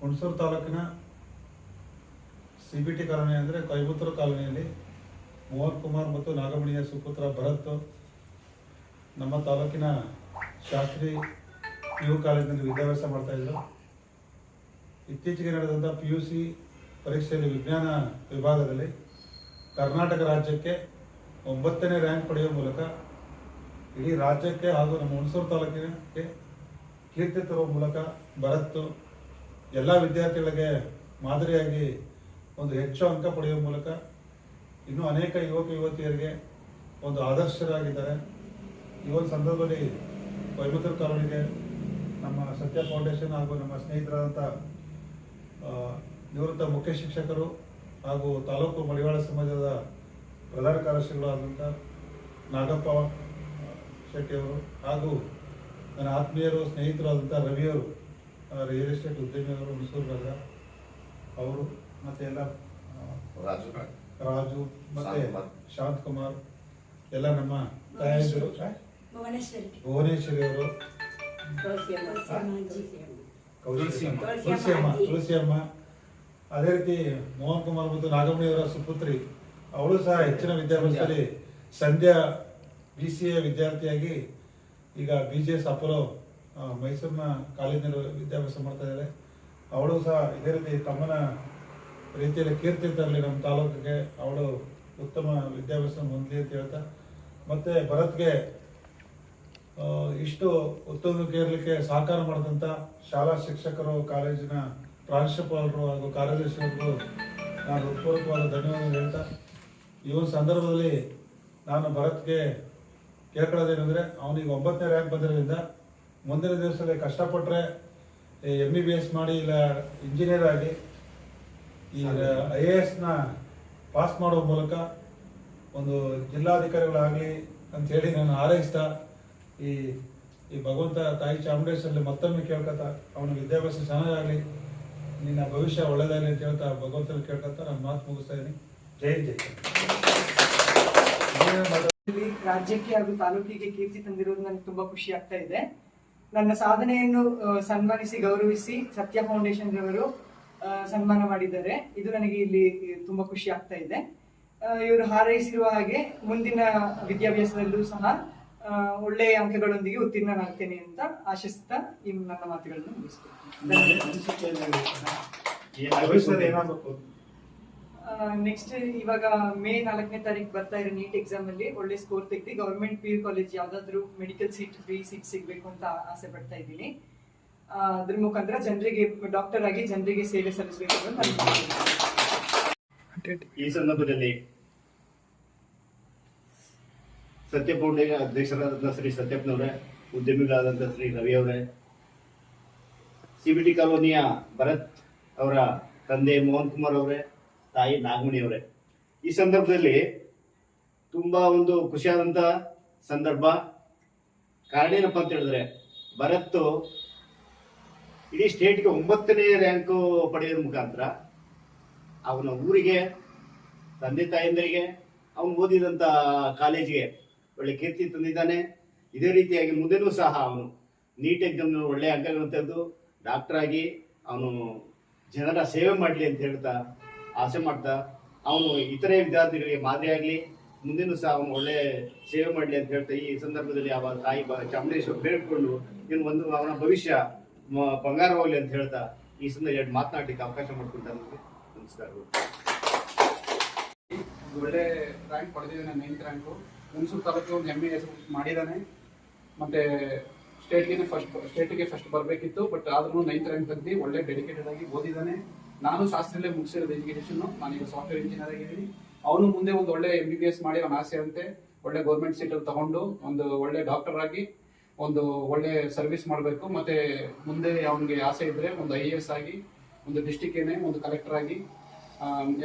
ತಾಲೂಕಿನ C B T colony ಅಂದರೆ ಕೊಯಮತ್ತೂರು ಕಾಲೋನಿಯಲ್ಲಿ ಮೋಹನ್ ಕುಮಾರ್ ಮತ್ತು ನಾಗಮಣಿಯ ಸುಪುತ್ರ ಭರತ್ ನಮ್ಮ ತಾಲೂಕಿನ ಶಾಸ್ತ್ರಿ ಪಿ ಯು ಕಾಲೇಜಿನಲ್ಲಿ ವಿದ್ಯಾಭ್ಯಾಸ ಮಾಡ್ತಾ ಇದ್ರು. ಇತ್ತೀಚೆಗೆ ನಡೆದಂಥ ಪಿ ಯು ಸಿ ಪರೀಕ್ಷೆಯಲ್ಲಿ ವಿಜ್ಞಾನ ವಿಭಾಗದಲ್ಲಿ ಕರ್ನಾಟಕ ರಾಜ್ಯಕ್ಕೆ ಒಂಬತ್ತನೇ ರ್ಯಾಂಕ್ ಪಡೆಯುವ ಮೂಲಕ ಇಡೀ ರಾಜ್ಯಕ್ಕೆ ಹಾಗೂ ನಮ್ಮ ಹುಣಸೂರು ತಾಲೂಕಿಗೆ ಕೀರ್ತಿ ತರುವ ಮೂಲಕ ಭರತ್ ಎಲ್ಲ ವಿದ್ಯಾರ್ಥಿಗಳಿಗೆ ಮಾದರಿಯಾಗಿ ಒಂದು ಹೆಚ್ಚು ಅಂಕ ಪಡೆಯುವ ಮೂಲಕ ಇನ್ನೂ ಅನೇಕ ಯುವಕ ಯುವತಿಯರಿಗೆ ಒಂದು ಆದರ್ಶರಾಗಿದ್ದಾರೆ. ಈ ಒಂದು ಸಂದರ್ಭದಲ್ಲಿ ಕೊಯಮತ್ತೂರು ಕಾಲೋನಿಗೆ ನಮ್ಮ ಸತ್ಯ ಫೌಂಡೇಶನ್ ಹಾಗೂ ನಮ್ಮ ಸ್ನೇಹಿತರಾದಂಥ ನಿವೃತ್ತ ಮುಖ್ಯ ಶಿಕ್ಷಕರು ಹಾಗೂ ತಾಲೂಕು ಮಡಿವಾಳ ಸಮಾಜದ ಪ್ರಧಾನ ಕಾರ್ಯದರ್ಶಿಗಳು ಆದಂಥ ನಾಗಪ್ಪ ಶೆಟ್ಟಿಯವರು ಹಾಗೂ ನನ್ನ ಆತ್ಮೀಯರು, ಸ್ನೇಹಿತರಾದಂಥ ರವಿಯವರು ರಿಯಲ್ ಎಸ್ಟೇಟ್ ಉದ್ಯಮಿಯವರು ಹುಣಸೂರು ರಾಜ ಅವರು ಮತ್ತೆ ಎಲ್ಲ ರಾಜು. ರಾಜು ಮತ್ತೆ. ಶಾಂತ್ ಕುಮಾರ್. ಎಲ್ಲ ನಮ್ಮ ತಾಯಂದಿರು. ಭುವನೇಶ್ವರಿ. ಅವರು. ತುಳಸಿಯಮ್ಮ. ತುಳಸಿಯಮ್ಮ. ತುಳಸಿಯಮ್ಮ. ಅದೇ ರೀತಿ ಮೋಹನ್ ಕುಮಾರ್ ಮತ್ತು ನಾಗಮಣಿಯವರ ಸುಪುತ್ರಿ. ಅವಳು ಸಹ ಹೆಚ್ಚಿನ ವಿದ್ಯಾಭ್ಯಾಸದಲ್ಲಿ ಸಂಧ್ಯಾ ಬಿ ಸಿ ಎ ವಿದ್ಯಾರ್ಥಿಯಾಗಿ ಈಗ ಬಿ ಜಿ ಎಸ್ ಅಪೋಲೋ ಮೈಸೂರಿನ ಕಾಲೇಜಿನಲ್ಲಿ ವಿದ್ಯಾಭ್ಯಾಸ ಮಾಡ್ತಾ ಇದ್ದಾರೆ. ಅವಳು ಸಹ ಇದೇ ರೀತಿ ತಮ್ಮನ ರೀತಿಯಲ್ಲಿ ಕೀರ್ತಿ ತರಲಿ ನಮ್ಮ ತಾಲೂಕಿಗೆ ಅವಳು ಉತ್ತಮ ವಿದ್ಯಾಭ್ಯಾಸ ಹೊಂದಲಿ ಅಂತ ಹೇಳ್ತಾ, ಮತ್ತೆ ಭರತ್ಗೆ ಇಷ್ಟು ಉತ್ತಮಕ್ಕೆ ಇರಲಿಕ್ಕೆ ಸಹಕಾರ ಮಾಡಿದಂಥ ಶಾಲಾ ಶಿಕ್ಷಕರು, ಕಾಲೇಜಿನ ಪ್ರಾಂಶುಪಾಲರು ಹಾಗೂ ಕಾರ್ಯದರ್ಶಿಗಳು ನಾನು ಹೃತ್ಪೂರ್ವಕವಾದ ಧನ್ಯವಾದ ಹೇಳ್ತಾ ಈ ಒಂದು ಸಂದರ್ಭದಲ್ಲಿ ನಾನು ಭರತ್ಗೆ ಕೇಳ್ಕೊಳ್ಳೋದೇನೆಂದರೆ, ಅವನಿಗೆ ಒಂಬತ್ತನೇ ರ್ಯಾಂಕ್ ಬಂದಿರೋದ್ರಿಂದ ಮುಂದಿನ ದಿವಸದಲ್ಲಿ ಕಷ್ಟಪಟ್ಟರೆ ಎಂ ಬಿ ಬಿ ಎಸ್ ಮಾಡಿ ಇಲ್ಲ ಇಂಜಿನಿಯರ್ ಆಗಿ ಈಗ ಐ ಎ ಎಸ್ನ ಪಾಸ್ ಮಾಡುವ ಮೂಲಕ ಒಂದು ಜಿಲ್ಲಾಧಿಕಾರಿಗಳಾಗಲಿ ಅಂತೇಳಿ ನಾನು ಹಾರೈಸ್ತಾ ಈ ಈ ಭಗವಂತ ತಾಯಿ ಚಾಮುಂಡೇಶ್ವರಲ್ಲಿ ಮತ್ತೊಮ್ಮೆ ಕೇಳ್ಕೊತ ಅವನ ವಿದ್ಯಾಭ್ಯಾಸ ಚೆನ್ನಾಗಾಗಲಿ ನಿನ್ನ ಭವಿಷ್ಯ ಒಳ್ಳೆಯದಾಗಲಿ ಅಂತ ಹೇಳ್ತಾ ಭಗವಂತನ ಕೇಳ್ಕೊತ ನಾನು ಮಾತು ಮುಗಿಸ್ತಾ ಇದ್ದೀನಿ. ಜೈ ಜೈ ರಾಜ್ಯಕ್ಕೆ ಹಾಗೂ ತಾಲೂಕಿಗೆ ಕೀರ್ತಿ ತಂದಿರೋದು ನನಗೆ ತುಂಬಾ ಖುಷಿ ಆಗ್ತಾ ಇದೆ. ನನ್ನ ಸಾಧನೆಯನ್ನು ಸನ್ಮಾನಿಸಿ ಗೌರವಿಸಿ ಸತ್ಯ ಫೌಂಡೇಶನ್ ರವರು ಸನ್ಮಾನ ಮಾಡಿದ್ದಾರೆ. ಇದು ನನಗೆ ಇಲ್ಲಿ ತುಂಬಾ ಖುಷಿ ಆಗ್ತಾ ಇದೆ. ಇವರು ಹಾರೈಸಿರುವ ಹಾಗೆ ಮುಂದಿನ ವಿದ್ಯಾಭ್ಯಾಸದಲ್ಲೂ ಸಹ ಒಳ್ಳೆಯ ಅಂಕಗಳೊಂದಿಗೆ ಉತ್ತೀರ್ಣನಾಗ್ತೇನೆ ಅಂತ ಆಶಿಸ್ತಾ ಈ ನನ್ನ ಮಾತುಗಳನ್ನು ಮುಗಿಸ್ತೇನೆ ನೆಕ್ಸ್ಟ್ ಇವಾಗ ಮೇ ನಾಲ್ಕನೇ ತಾರೀಕು ಬರ್ತಾ ಇರೋ ನೀಟ್ ಎಕ್ಸಾಮ್ ಅಲ್ಲಿ ಒಳ್ಳೆ ಸ್ಕೋರ್ ತೆಗ್ದು ಗೌರ್ಮೆಂಟ್ ಪಿ ಯು ಕಾಲೇಜ್ ಯಾವ್ದಾದ್ರು ಮೆಡಿಕಲ್ ಸೀಟ್ ಫ್ರೀ ಸೀಟ್ ಸಿಗ್ಬೇಕು ಅಂತ ಆಸೆ ಪಡ್ತಾ ಇದ್ದೀನಿ. ಅದ್ರ ಮುಖಾಂತರ ಜನರಿಗೆ ಡಾಕ್ಟರ್ ಆಗಿ ಜನರಿಗೆ ಸೇವೆ ಸಲ್ಲಿಸಬೇಕು ಅಂತ ಈ ಸಂದರ್ಭದಲ್ಲಿ ಸತ್ಯ ಅಧ್ಯಕ್ಷರಾದಂತಹ ಶ್ರೀ ಸತ್ಯಪ್ಪನವರೇ ಉದ್ಯಮಿಗಳಾದಂತಹ ಶ್ರೀ ರವಿ ಅವರೇ, ಸಿ ಬಿ ಟಿ ಕಾಲೋನಿಯ ಭರತ್ ಅವರ ತಂದೆ ಮೋಹನ್ ಕುಮಾರ್ ಅವರೇ ತಾಯಿ ನಾಗಮಣಿ ಅವರೇ ಈ ಸಂದರ್ಭದಲ್ಲಿ ತುಂಬಾ ಒಂದು ಖುಷಿಯಾದಂಥ ಸಂದರ್ಭ. ಕಾರಣ ಏನಪ್ಪ ಅಂತ ಹೇಳಿದ್ರೆ, ಭರತ್ ಇಡೀ ಸ್ಟೇಟ್ಗೆ ಒಂಬತ್ತನೇ ರ್ಯಾಂಕು ಪಡೆಯೋದ್ರ ಮುಖಾಂತರ ಅವನ ಊರಿಗೆ, ತಂದೆ ತಾಯಂದರಿಗೆ, ಅವನು ಓದಿದಂಥ ಕಾಲೇಜಿಗೆ ಒಳ್ಳೆ ಕೀರ್ತಿ ತಂದಿದ್ದಾನೆ. ಇದೇ ರೀತಿಯಾಗಿ ಮುಂದೆನೂ ಸಹ ಅವನು ನೀಟ್ ಎಕ್ಸಾಮ್ ಒಳ್ಳೆಯ ಅಂಕಗಳನ್ನು ತೆಗೆದು ಡಾಕ್ಟರ್ ಆಗಿ ಅವನು ಜನರ ಸೇವೆ ಮಾಡಲಿ ಅಂತ ಹೇಳ್ತಾ ಆಸೆ ಮಾಡ್ತಾ, ಅವನು ಇತರೆ ವಿದ್ಯಾರ್ಥಿಗಳಿಗೆ ಮಾದರಿಯಾಗಲಿ ಮುಂದಿನ ಸಹ ಅವನು ಒಳ್ಳೆ ಸೇವೆ ಮಾಡಲಿ ಅಂತ ಹೇಳ್ತಾ ಈ ಸಂದರ್ಭದಲ್ಲಿ ಅವ ತಾಯಿ ಚಾಮುಂಡೇಶ್ವರ ಬೇಡ್ಕೊಂಡು ಇನ್ನು ಒಂದು ಅವನ ಭವಿಷ್ಯ ಬಂಗಾರವಾಗಲಿ ಅಂತ ಹೇಳ್ತಾ ಈ ಸಂದರ್ಭ ಎರಡು ಮಾತನಾಡಲಿಕ್ಕೆ ಅವಕಾಶ ಮಾಡ್ಕೊಂತ ನಮಸ್ಕಾರಗಳು ಒಂದು ಒಳ್ಳೆ ರ್ಯಾಂಕ್ ಪಡೆದಿದ್ದಾನೆ ನೈನ್ತ್ ರ್ಯಾಂಕು ಹುಣಸೂರು ತಾಲೂಕು ಹೆಮ್ಮೆ ಹೆಸರು ಮಾಡಿದ್ದಾನೆ. ಮತ್ತೆ ಸ್ಟೇಟ್ಗೆ ಫಸ್ಟ್ ಸ್ಟೇಟ್ಗೆ ಫಸ್ಟ್ ಬರಬೇಕಿತ್ತು ಬಟ್ ಆದ್ರೂ ನೈನ್ತ್ ರ್ಯಾಂಕ್ ತೆಗ್ದು ಒಳ್ಳೆ ಡೆಡಿಕೇಟೆಡ್ ಆಗಿ ಓದಿದ್ದಾನೆ. ನಾನು ಶಾಸ್ತ್ರದಲ್ಲೇ ಮುಗಿಸಿರೋದು ಎಜುಕೇಶನ್ ನಾನೀಗ ಸಾಫ್ಟ್ವೇರ್ ಇಂಜಿನಿಯರ್ ಆಗಿದ್ದೀನಿ. ಅವನು ಮುಂದೆ ಒಂದು ಒಳ್ಳೆ ಎಂ ಬಿ ಬಿ ಎಸ್ ಮಾಡಿ ಅವನ ಆಸೆ ಅಂತೆ. ಒಳ್ಳೆ ಗೌರ್ಮೆಂಟ್ ಸೀಟಲ್ಲಿ ತಗೊಂಡು ಒಂದು ಒಳ್ಳೆ ಡಾಕ್ಟರ್ ಆಗಿ ಒಂದು ಒಳ್ಳೆ ಸರ್ವಿಸ್ ಮಾಡಬೇಕು. ಮತ್ತೆ ಮುಂದೆ ಅವನಿಗೆ ಆಸೆ ಇದ್ರೆ ಒಂದು ಐ ಎ ಎಸ್ ಆಗಿ, ಒಂದು ಡಿಸ್ಟಿಕ್ಕೇನೆ ಒಂದು ಕಲೆಕ್ಟರ್ ಆಗಿ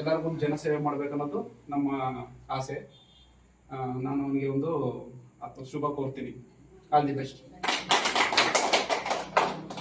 ಎಲ್ಲರಿಗೂ ಒಂದು ಜನಸೇವೆ ಮಾಡಬೇಕು ಅನ್ನೋದು ನಮ್ಮ ಆಸೆ. ನಾನು ಅವನಿಗೆ ಒಂದು ಶುಭ ಕೋರ್ತೀನಿ. All the best